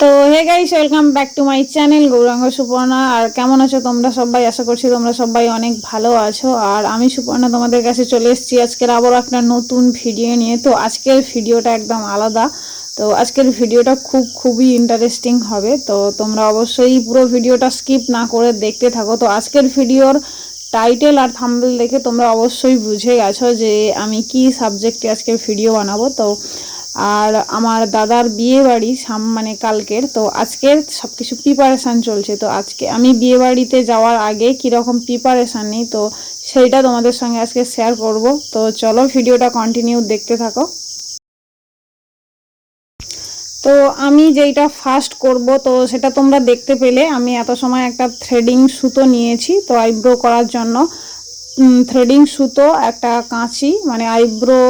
তো hey guys, welcome back to my channel Gouranga Suparna. আর কেমন আছো তোমরা সবাই? আশা করছি তোমরা সবাই অনেক ভালো আছো। আর আমি সুপর্ণা তোমাদের কাছে চলে এসেছি আজকের আবার একটা নতুন ভিডিও নিয়ে। তো আজকের ভিডিওটা একদম আলাদা। তো আজকের ভিডিওটা খুব, খুবই ইন্টারেস্টিং হবে। তো তোমরা অবশ্যই পুরো ভিডিওটা স্কিপ না করে দেখতে থাকো। তো আজকের ভিডিওর টাইটেল আর থাম্বনেল দেখে তোমরা অবশ্যই বুঝে গেছো যে আমি কি সাবজেক্টে আজকে ভিডিও বানাবো। তো আর আমার দাদার বিয়ে বাড়ি সাম মানে কালকের, তো আজকের সব কিছু প্রিপারেশান চলছে। তো আজকে আমি বিয়ে বাড়িতে যাওয়ার আগে কীরকম প্রিপারেশান নিই, তো সেইটা তোমাদের সঙ্গে আজকে শেয়ার করব। তো চলো ভিডিওটা কন্টিনিউ দেখতে থাকো। তো আমি যেইটা ফার্স্ট করব, তো সেটা তোমরা দেখতে পেলে। আমি এত সময় একটা থ্রেডিং সুতো নিয়েছি, তো আইব্রো করার জন্য। থ্রেডিং সুতো, একটা কাঁচি মানে আইব্রো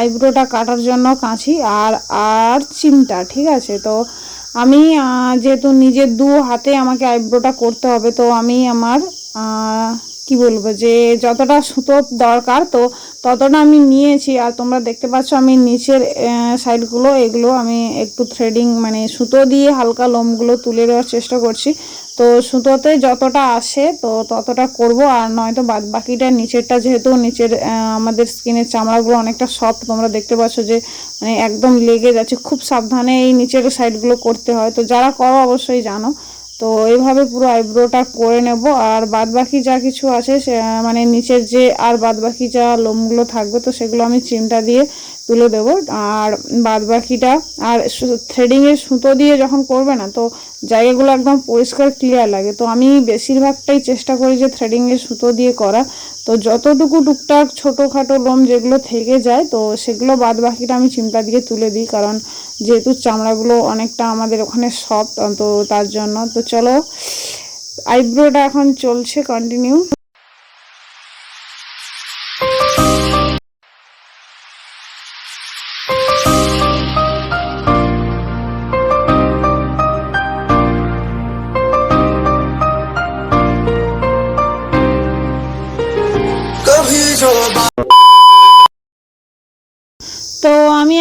আইব্রোটা কাটার জন্য কাঁচি আর আর চিমটা, ঠিক আছে? তো আমি যেহেতু নিজের দু হাতে আমাকে আইব্রোটা করতে হবে, তো আমি আমার কি বলব যে যতটা সুতো দরকার তো ততটা আমি নিয়েছি। আর তোমরা দেখতে পাচ্ছ আমি নিচের সাইডগুলো এগুলো আমি একটু থ্রেডিং মানে সুতো দিয়ে হালকা লোমগুলো তুলে দেওয়ার চেষ্টা করছি। তো সুতোতে যতটা আসে তো ততটা করব আর নয়তো বাদ বাকিটা নিচেরটা যেহেতু নিচের আমাদের স্কিনের চামড়াগুলো অনেকটা সফট তোমরা দেখতে পাচ্ছ যে মানে একদম লেগে যাচ্ছে। খুব সাবধানে এই নিচের সাইডগুলো করতে হয়। তো যারা করো অবশ্যই জানো। তো এইভাবে পুরো আইব্রোটা করে নেব আর বাদ বাকি যা কিছু আছে মানে নিচের যে আর বাদ বাকি যা লোমগুলো থাকবে তো সেগুলো আমি চিমটা দিয়ে তুলে দেব। আর বাদ বাকিটা, আর থ্রেডিংয়ের সুতো দিয়ে যখন করবে না, তো জায়গাগুলো একদম পরিষ্কার ক্লিয়ার লাগে। তো আমি বেশিরভাগটাই চেষ্টা করি যে থ্রেডিংয়ের সুতো দিয়ে করা। তো যতটুকু টুকটাক ছোটোখাটো লোম যেগুলো থেকে যায়, তো সেগুলো বাদ বাকিটা আমি চিমটা দিয়ে তুলে দিই। কারণ যেহেতু চামড়াগুলো অনেকটা আমাদের ওখানে সফট তো তার জন্য। তো চলো আইব্রোটা এখন চলছে কন্টিনিউ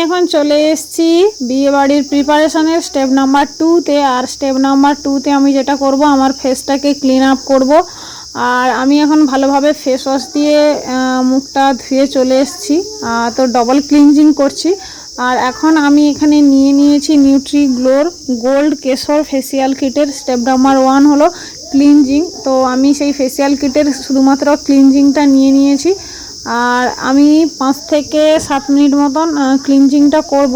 এখন চলে এসেছি বিয়ে বাড়ির প্রিপারেশনের স্টেপ নাম্বার টুতে আর স্টেপ নাম্বার টুতে আমি যেটা করব, আমার ফেসটাকে ক্লিন আপ করব। আর আমি এখন ভালোভাবে ফেস ওয়াশ দিয়ে মুখটা ধুয়ে চলে এসেছি। তো ডবল ক্লিনজিং করছি। আর এখন আমি এখানে নিয়ে নিয়েছি নিউট্রি গ্লোর গোল্ড কেশর ফেসিয়াল কিটের স্টেপ নাম্বার ওয়ান হলো ক্লিনজিং তো আমি সেই ফেসিয়াল কিটের শুধুমাত্র ক্লিনজিংটা নিয়ে নিয়েছি। আর আমি পাঁচ থেকে সাত মিনিট মতন ক্লিনজিংটা করব।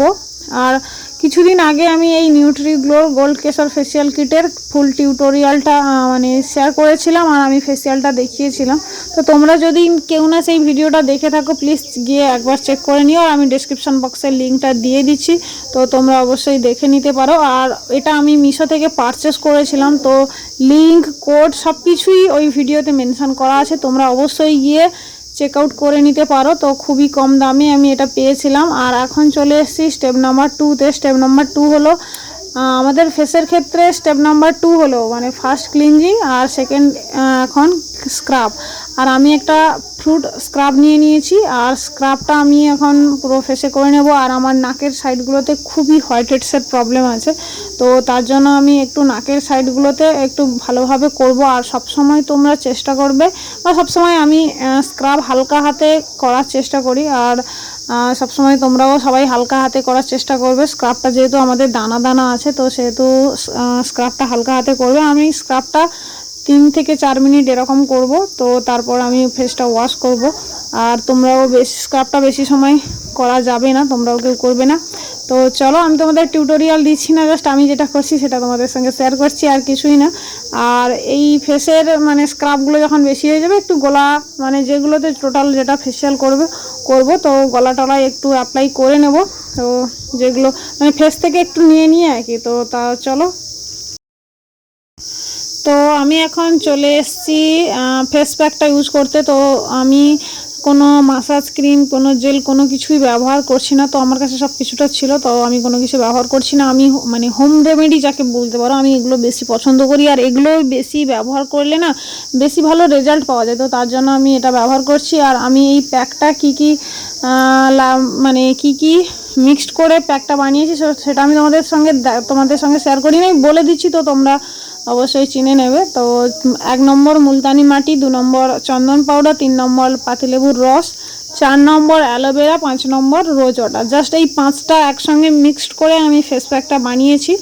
আর কিছুদিন আগে আমি এই নিউট্রি গ্লোর গোল্ড কেশর ফেসিয়াল কিটের ফুল টিউটোরিয়ালটা মানে শেয়ার করেছিলাম আর আমি ফেসিয়ালটা দেখিয়েছিলাম। তো তোমরা যদি কেউ না সেই ভিডিওটা দেখে থাকো প্লিজ গিয়ে একবার চেক করে নিও। আর আমি ডিসক্রিপশন বক্সের লিঙ্কটা দিয়ে দিচ্ছি, তো তোমরা অবশ্যই দেখে নিতে পারো। আর এটা আমি মিশো থেকে পারচেস করেছিলাম, তো লিঙ্ক কোড সব কিছুই ওই ভিডিওতে মেনশন করা আছে। তোমরা অবশ্যই গিয়ে চেক আউট করে নিতে পারো। তো খুবই কম দামে আমি এটা পেয়েছিলাম। আর এখন চলে এসেছি স্টেপ নাম্বার টুতে স্টেপ নাম্বার টু হলো আমাদের ফেসের ক্ষেত্রে স্টেপ নাম্বার টু হলো মানে ফার্স্ট ক্লিনজিং আর সেকেন্ড এখন স্ক্রাব আর আমি একটা ফ্রুট স্ক্রাব নিয়ে নিয়েছি, আর স্ক্রাবটা আমি এখন পুরো ফেসে করে নেব। আর আমার নাকের সাইডগুলোতে খুবই হোয়াইট হেডসের প্রবলেম আছে। তো তার জন্য আমি একটু নাকের সাইডগুলোতে একটু ভালোভাবে করব। আর সব সময় তোমরা চেষ্টা করবে, বা সবসময় আমি স্ক্রাব হালকা হাতে করার চেষ্টা করি। আর সবসময় তোমরাও সবাই হালকা হাতে করার চেষ্টা করবে। স্ক্রাবটা যেহেতু আমাদের দানা দানা আছে, তো সেহেতু স্ক্রাবটা হালকা হাতে করবে। আমি স্ক্রাবটা তিন থেকে চার মিনিট এরকম করব, তো তারপর আমি ফেসটা ওয়াশ করব। আর তোমরাও বেশি স্ক্রাবটা বেশি সময় করা যাবে না, তোমরাও কেউ করবে না। তো চলো, আমি তোমাদের টিউটোরিয়াল দিচ্ছি না জাস্ট আমি যেটা করছি সেটা তোমাদের সঙ্গে শেয়ার করছি, আর কিছুই না। আর এই ফেসের মানে স্ক্রাবগুলো যখন বেশি হয়ে যাবে, একটু গলা মানে যেগুলোতে টোটাল যেটা ফেসিয়াল করবে, করব। তো গলা টলায় একটু অ্যাপ্লাই করে নেব। তো যেগুলো মানে ফেস থেকে একটু নিয়ে নিয়ে আর কি। তো তা চলো আমি এখন চলে এসেছি ফেস প্যাকটা ইউজ করতে। তো আমি কোনো মাসাজ ক্রিম কোনো জেল কোনো কিছুই ব্যবহার করছি না। তো আমার কাছে সব কিছুটা ছিল, তো আমি কোনো কিছু ব্যবহার করছি না। আমি মানে হোম রেমেডি যাকে বলতে পারো, আমি এগুলো বেশি পছন্দ করি। আর এগুলো বেশি ব্যবহার করলে না, বেশি ভালো রেজাল্ট পাওয়া যায়। তো তার জন্য আমি এটা ব্যবহার করছি। আর আমি এই প্যাকটা কী কী মানে কি কি মিক্সড করে প্যাকটা বানিয়েছি সেটা আমি তোমাদের সঙ্গে তোমাদের সঙ্গে শেয়ার করি নাই, বলে দিচ্ছি। তো তোমরা অবশ্যই চিনে নেবে। তো এক নম্বর মুলতানি মাটি, দু নম্বর চন্দন পাউডার, তিন নম্বর পাতিলেবুর রস, চার নম্বর অ্যালোভেরা, পাঁচ নম্বর রোজ ওয়াটার জাস্ট এই পাঁচটা একসঙ্গে মিক্সড করে আমি ফেস প্যাকটা বানিয়েছি।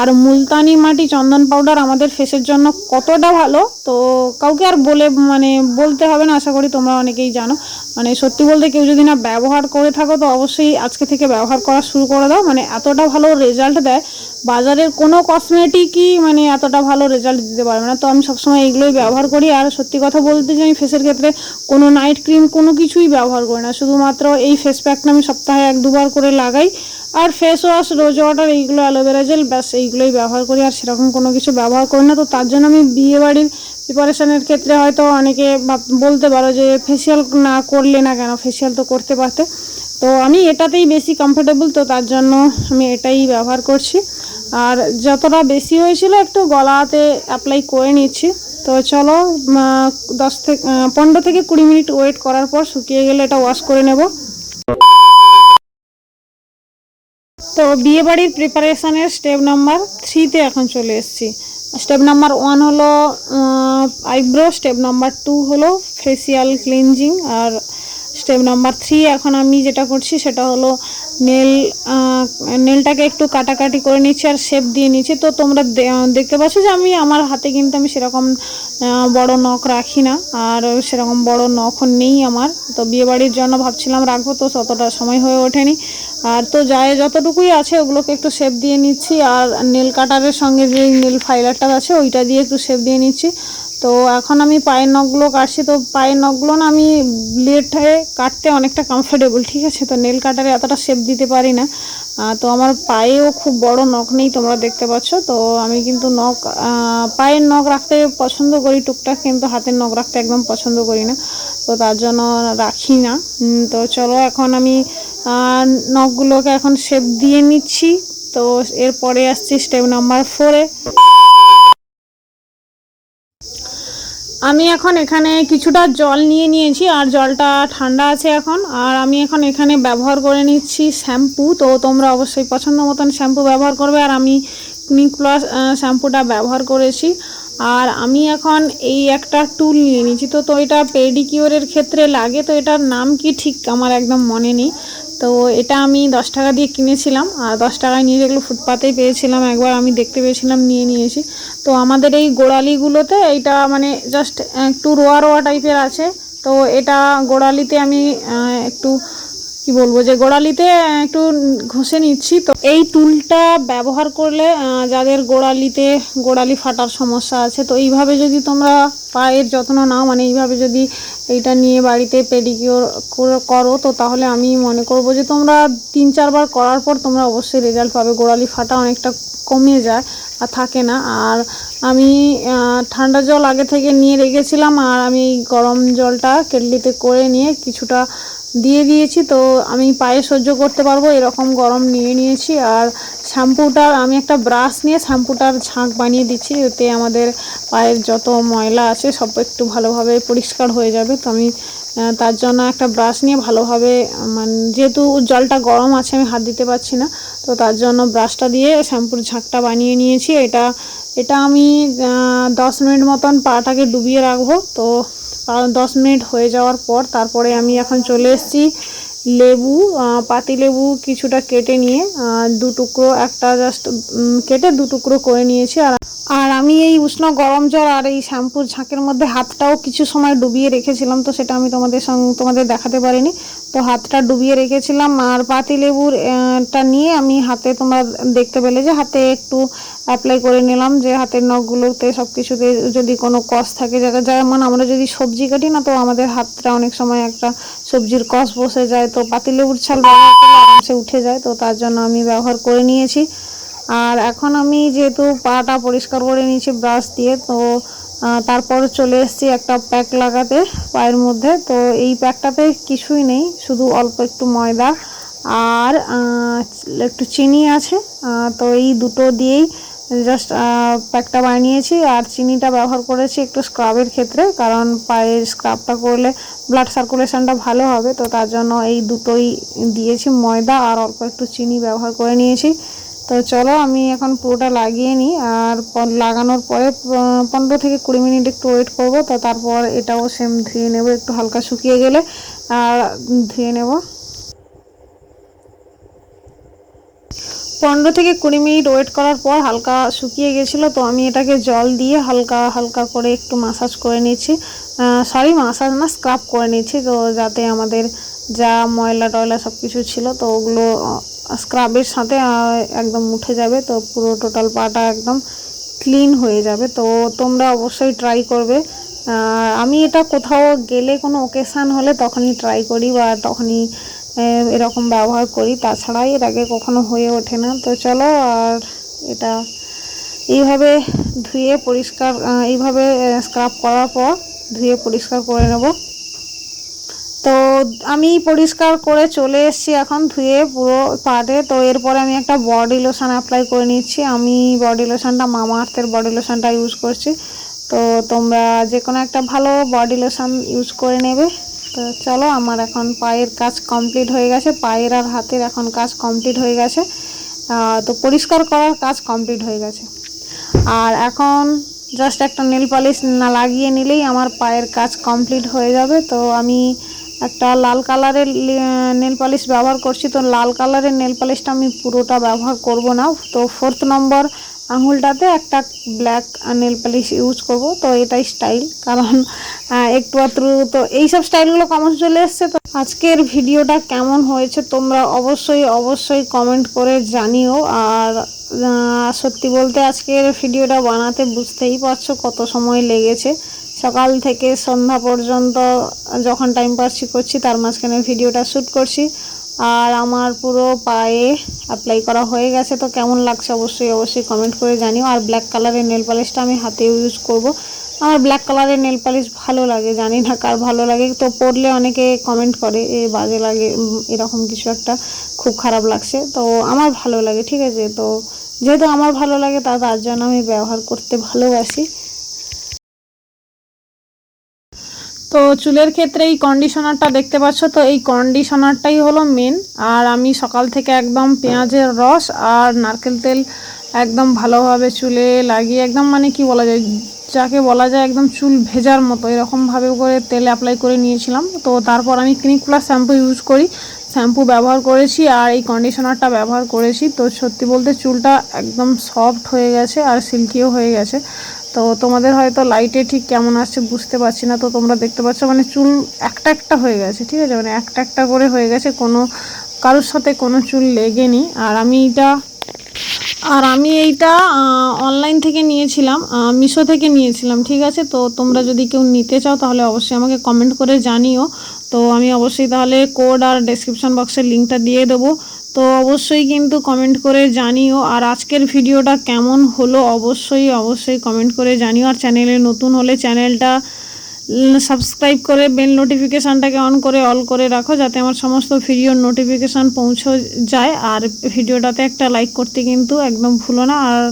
আর মুলতানি মাটি, চন্দন পাউডার আমাদের ফেসের জন্য কতটা ভালো, তো কাউকে আর বলে মানে বলতে হবে না, আশা করি তোমরা অনেকেই জানো। মানে সত্যি বলতে কেউ যদি না ব্যবহার করে থাকো, তো অবশ্যই আজকে থেকে ব্যবহার করা শুরু করে দাও। মানে এতটা ভালো রেজাল্ট দেয়, বাজারের কোনো কসমেটিকই মানে এতটা ভালো রেজাল্ট দিতে পারবে না। তো আমি সবসময় এগুলোই ব্যবহার করি। আর সত্যি কথা বলতে যে আমি ফেসের ক্ষেত্রে কোনো নাইট ক্রিম কোনো কিছুই ব্যবহার করি না। শুধুমাত্র এই ফেস প্যাকটা আমি সপ্তাহে এক দুবার করে লাগাই। আর ফেস ওয়াশ রোজ ওয়াটার এইগুলো অ্যালোভেরা জেল ব্যাস এইগুলোই ব্যবহার করি। আর সেরকম কোনো কিছু ব্যবহার করি না। তো তার জন্য আমি বিয়ে বাড়ির প্রিপারেশনের ক্ষেত্রে হয়তো অনেকে বলতে পারো যে ফেসিয়াল না করলে না কেন ফেসিয়াল তো করতে পারতে। তো আমি এটাতেই বেশি কমফোর্টেবল তো তার জন্য আমি এটাই ব্যবহার করছি। আর যতটা বেশি হয়েছিল একটু গলাতে অ্যাপ্লাই করে নিচ্ছি। তো চলো দশ থেকে পনেরো থেকে কুড়ি মিনিট ওয়েট করার পর শুকিয়ে গেলে এটা ওয়াশ করে নেব। তো বিয়ে বাড়ির প্রিপারেশনের স্টেপ নাম্বার থ্রিতে এখন চলে এসেছি। স্টেপ নাম্বার ওয়ান হলো আইব্রো, স্টেপ নাম্বার টু হলো ফেসিয়াল ক্লিনজিং, আর স্টেপ নাম্বার থ্রি এখন আমি যেটা করছি সেটা হলো নেল নেলটাকে একটু কাটাকাটি করে নিচ্ছি আর শেপ দিয়ে নিচ্ছি। তো তোমরা দেখতে পাচ্ছ যে আমি আমার হাতে কিন্তু আমি সেরকম বড় নখ রাখি না। আর সেরকম বড় নখও নেই আমার। তো বিয়েবাড়ির জন্য ভাবছিলাম রাখব, তো ততটা সময় হয়ে ওঠেনি। আর তো যায় যতটুকুই আছে ওগুলোকে একটু শেপ দিয়ে নিচ্ছি। আর নেল কাটারের সঙ্গে যে নেল ফাইলারটা আছে ওইটা দিয়ে একটু শেপ দিয়ে নিচ্ছি। তো এখন আমি পায়ের নখগুলো কাটছি, তো পায়ের নখগুলো না আমি ব্লেডে কাটতে অনেকটা কমফোর্টেবল ঠিক আছে? তো নেল কাটারে এতটা শেপ দিতে পারি না। তো আমার পায়েও খুব বড় নখ নেই তোমরা দেখতে পাচ্ছ। তো আমি কিন্তু নখ পায়ের নখ রাখতে পছন্দ করি, টুকটাক কিন্তু হাতের নখ রাখতে একদম পছন্দ করি না। তো তার জন্য রাখি না। তো চলো এখন আমি নখগুলোকে এখন শেপ দিয়ে নিচ্ছি। তো এরপরে আসছি স্টেপ নাম্বার ফোরে আমি এখন এখানে কিছুটা জল নিয়ে নিয়েছি, আর জলটা ঠান্ডা আছে এখন। আর আমি এখন এখানে ব্যবহার করে নিচ্ছি শ্যাম্পু। তো তোমরা অবশ্যই পছন্দ মতন শ্যাম্পু ব্যবহার করবে, আর আমি ক্লিনিক প্লাস শ্যাম্পুটা ব্যবহার করেছি। আর আমি এখন এই একটা টুল নিয়ে নিয়েছি। তো তো এটা পেডিকিওরের ক্ষেত্রে লাগে। তো এটার নাম কি? ঠিক আমার একদম মনে নেই। তো এটা আমি দশ টাকা দিয়ে কিনেছিলাম, আর দশ টাকায় নিয়ে যেগুলো ফুটপাতেই পেয়েছিলাম, একবার আমি দেখতে পেয়েছিলাম, নিয়ে নিয়েছি। তো আমাদের এই গোড়ালিগুলোতে এইটা মানে জাস্ট একটু রোয়া রোয়া টাইপের আছে, তো এটা গোড়ালিতে আমি একটু কি বলব, যে গোড়ালিতে একটু ঘষে নিচ্ছি তো। এই টুলটা ব্যবহার করলে যাদের গোড়ালিতে গোড়ালি ফাটার সমস্যা আছে, তো এইভাবে যদি তোমরা পায়ের যত্ন নাও মানে এইভাবে যদি এইটা নিয়ে বাড়িতে পেডিকিওর করো তো তাহলে আমি মনে করব যে তোমরা তিন চারবার করার পর তোমরা অবশ্যই রেজাল্ট পাবে। গোড়ালি ফাটা অনেকটা কমে যায় আর থাকে না। আর আমি ঠান্ডা জল আগে থেকে নিয়ে রেখেছিলাম, আর আমি গরম জলটা কেটলিতে করে নিয়ে কিছুটা দিয়ে দিয়েছি, তো আমি পায়ে সহ্য করতে পারব, এরকম গরম নিয়ে নিয়েছি। আর শ্যাম্পুটার আমি একটা ব্রাশ নিয়ে শ্যাম্পুটার ঝাঁক বানিয়ে দিচ্ছি, এতে আমাদের পায়ের যত ময়লা আছে সব একটু ভালোভাবে পরিষ্কার হয়ে যাবে। তো আমি তার জন্য একটা ব্রাশ নিয়ে ভালোভাবে মানে যেহেতু জলটা গরম আছে, আমি হাত দিতে পারছি না, তো তার জন্য ব্রাশটা দিয়ে শ্যাম্পুর ঝাঁকটা বানিয়ে নিয়েছি। এটা এটা আমি দশ মিনিট মতন পাটাকে ডুবিয়ে রাখব, তো দশ মিনিট হয়ে যাওয়ার পর তারপরে আমি এখন চলে এসেছি লেবু পাতিলেবু পাতি লেবু কিছুটা কেটে নিয়ে দু টুকরো একটা জাস্ট কেটে দু টুকরো করে নিয়েছি। আর আর আমি এই উষ্ণ গরম জল আর এই শ্যাম্পুর ঝাঁকের মধ্যে হাতটাও কিছু সময় ডুবিয়ে রেখেছিলাম, তো সেটা আমি তোমাদের সঙ্গে, তোমাদের দেখাতে পারিনি। তো হাতটা ডুবিয়ে রেখেছিলাম আর পাতি লেবুর টা নিয়ে আমি হাতে তোমরা দেখতে পেলে যে হাতে একটু অ্যাপ্লাই করে নিলাম যে হাতের নখগুলোতে সব কিছুতে যদি কোনো কষ থাকে জায়গা যেমন আমরা যদি সবজি কাটি না তো আমাদের হাতটা অনেক সময় একটা সবজির কষ বসে যায়। তো পাতিলেবুর ছাল ব্যবহার করলে আরামসে উঠে যায়, তো তার জন্য আমি ব্যবহার করে নিয়েছি। আর এখন আমি যেহেতু পাটা পরিষ্কার করে নিয়েছি ব্রাশ দিয়ে, তো তারপর চলে এসেছি একটা প্যাক লাগাতে পায়ের মধ্যে। তো এই প্যাকটাতে কিছুই নেই, শুধু অল্প একটু ময়দা আর একটু চিনি আছে। তো এই দুটো দিয়েই জাস্ট প্যাকটা বানিয়েছি। আর চিনিটা ব্যবহার করেছি একটু স্ক্রাবের ক্ষেত্রে, কারণ পায়ের স্ক্রাবটা করলে ব্লাড সার্কুলেশনটা ভালো হবে। তো তার জন্য এই দুটোই দিয়েছি, ময়দা আর অল্প একটু চিনি ব্যবহার করে নিয়েছি। তো চলো আমি এখন পুরোটা লাগিয়ে নিই আর লাগানোর পরে পনেরো থেকে কুড়ি মিনিট একটু ওয়েট করব, তো তারপর এটাও সেম ধুয়ে নেব, একটু হালকা শুকিয়ে গেলে আর ধুয়ে নেব। পনেরো থেকে কুড়ি মিনিট ওয়েট করার পর হালকা শুকিয়ে গেছিল, তো আমি এটাকে জল দিয়ে হালকা হালকা করে একটু মাসাজ করে নিচ্ছি। সরি মাসাজ না স্ক্রাব করে নিচ্ছি, তো যাতে আমাদের যা ময়লা টয়লা সব কিছু ছিল, তো ওগুলো স্ক্রাবের সাথে একদম উঠে যাবে তো পুরো টোটাল পাটা একদম ক্লিন হয়ে যাবে। তো তোমরা অবশ্যই ট্রাই করবে। আমি এটা কোথাও গেলে কোনো ওকেশান হলে তখনই ট্রাই করি বা তখনই এরকম ব্যবহার করি। তাছাড়া এর আগে কখনো হয়ে ওঠে না। তো চলো আর এটা এইভাবে ধুয়ে পরিষ্কার এইভাবে স্ক্রাব করার পর ধুয়ে পরিষ্কার করে নেব। তো আমি পরিষ্কার করে চলে এসেছি এখন ধুয়ে পুরো পাটে তো এরপরে আমি একটা বডি লোশন অ্যাপ্লাই করে নিচ্ছি। আমি বডি লোশনটা মামা আর্থের বডি লোশনটা ইউজ করছি। তো তোমরা যে কোনো একটা ভালো বডি লোশন ইউজ করে নেবে। তো চলো, আমার এখন পায়ের কাজ কমপ্লিট হয়ে গেছে। পায়ের আর হাতের এখন কাজ কমপ্লিট হয়ে গেছে। তো পরিষ্কার করার কাজ কমপ্লিট হয়ে গেছে। আর এখন জাস্ট একটা নেল পালিশ না লাগিয়ে নিলেই আমার পায়ের কাজ কমপ্লিট হয়ে যাবে। তো আমি একটা লাল কালারের নেল পালিশ ব্যবহার করছি। তো লাল কালারের নেল পালিশটা আমি পুরোটা ব্যবহার করব না। তো ফোর্থ নম্বর আঙুলটাতে একটা ব্ল্যাক নেল পালিশ ইউজ করব। তো এটাই স্টাইল কারণ একটু আত্রু তো এইসব স্টাইলগুলো কমন চলে এসছে। তো আজকের ভিডিওটা কেমন হয়েছে তোমরা অবশ্যই অবশ্যই কমেন্ট করে জানিও। আর সত্যি বলতে আজকের ভিডিওটা বানাতে বুঝতেই পারছ কত সময় লেগেছে। সকাল থেকে সন্ধ্যা পর্যন্ত যখন টাইম পাচ্ছি করছি, তার মাঝখানে ভিডিওটা শ্যুট করছি। আর আমার পুরো পায়ে অ্যাপ্লাই করা হয়ে গেছে। তো কেমন লাগছে অবশ্যই অবশ্যই কমেন্ট করে জানিও। আর ব্ল্যাক কালারের নেল পালিশটা আমি হাতে ইউজ করব। আমার ব্ল্যাক কালারের নেল পালিশ ভালো লাগে, জানি না কার ভালো লাগে। তো পড়লে অনেকে কমেন্ট করে, এ বাজে লাগে এরকম কিছু একটা খুব খারাপ লাগছে। তো আমার ভালো লাগে, ঠিক আছে? তো যেহেতু আমার ভালো লাগে, তা তার জন্য আমি ব্যবহার করতে ভালোবাসি। তো চুলের ক্ষেত্রে এই কন্ডিশনারটা দেখতে পাচ্ছ, তো এই কন্ডিশনারটাই হলো মেন আর আমি সকাল থেকে একদম পেঁয়াজের রস আর নারকেল তেল একদম ভালোভাবে চুলে লাগিয়ে একদম মানে কি বলা যায়, যাকে বলা যায় একদম চুল ভেজার মতো। এরকমভাবে করে তেল অ্যাপ্লাই করে নিয়েছিলাম। তো তারপর আমি ক্লিনিক প্লাস শ্যাম্পু ইউজ করি শ্যাম্পু ব্যবহার করেছি আর এই কন্ডিশনারটা ব্যবহার করেছি। তো সত্যি বলতে চুলটা একদম সফট হয়ে গেছে আর সিল্কিও হয়ে গেছে। তো তোমাদের হয়তো লাইটে ঠিক কেমন আসছে বুঝতে পারছি না। তো তোমরা দেখতে পাচ্ছ মানে চুল একটা একটা হয়ে গেছে, ঠিক আছে? মানে একটা একটা করে হয়ে গেছে। কোনো, কারোর সাথে কোনো চুল লেগেনি। আর আমি এটা, আর আমি এইটা অনলাইন থেকে নিয়েছিলাম মিশো থেকে নিয়েছিলাম, ঠিক আছে? তো তোমরা যদি কেউ নিতে চাও তাহলে অবশ্যই আমাকে কমেন্ট করে জানিও। তো আমি অবশ্যই তাহলে কোড আর ডেসক্রিপশন বক্সের লিঙ্কটা দিয়ে দেবো। তো অবশ্যই কিন্তু কমেন্ট করে জানিও। আর আজকের ভিডিওটা কেমন হলো অবশ্যই অবশ্যই কমেন্ট করে জানিও। আর চ্যানেলে নতুন হলে চ্যানেলটা সাবস্ক্রাইব করে বেল নোটিফিকেশানটাকে অন করে অল করে রাখো যাতে আমার সমস্ত ভিডিওর নোটিফিকেশান পৌঁছে যায়। আর ভিডিওটাতে একটা লাইক করতে কিন্তু একদম ভুলো না। আর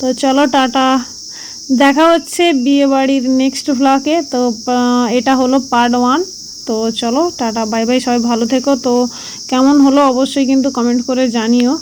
তো চলো টাটা। দেখা হচ্ছে বিয়ে বাড়ির নেক্সট ভ্লগে তো এটা হলো পার্ট ওয়ান তো চলো, টাটা বাই বাই সবাই ভালো থেকো। তো কেমন হলো অবশ্যই কিন্তু কমেন্ট করে জানিও।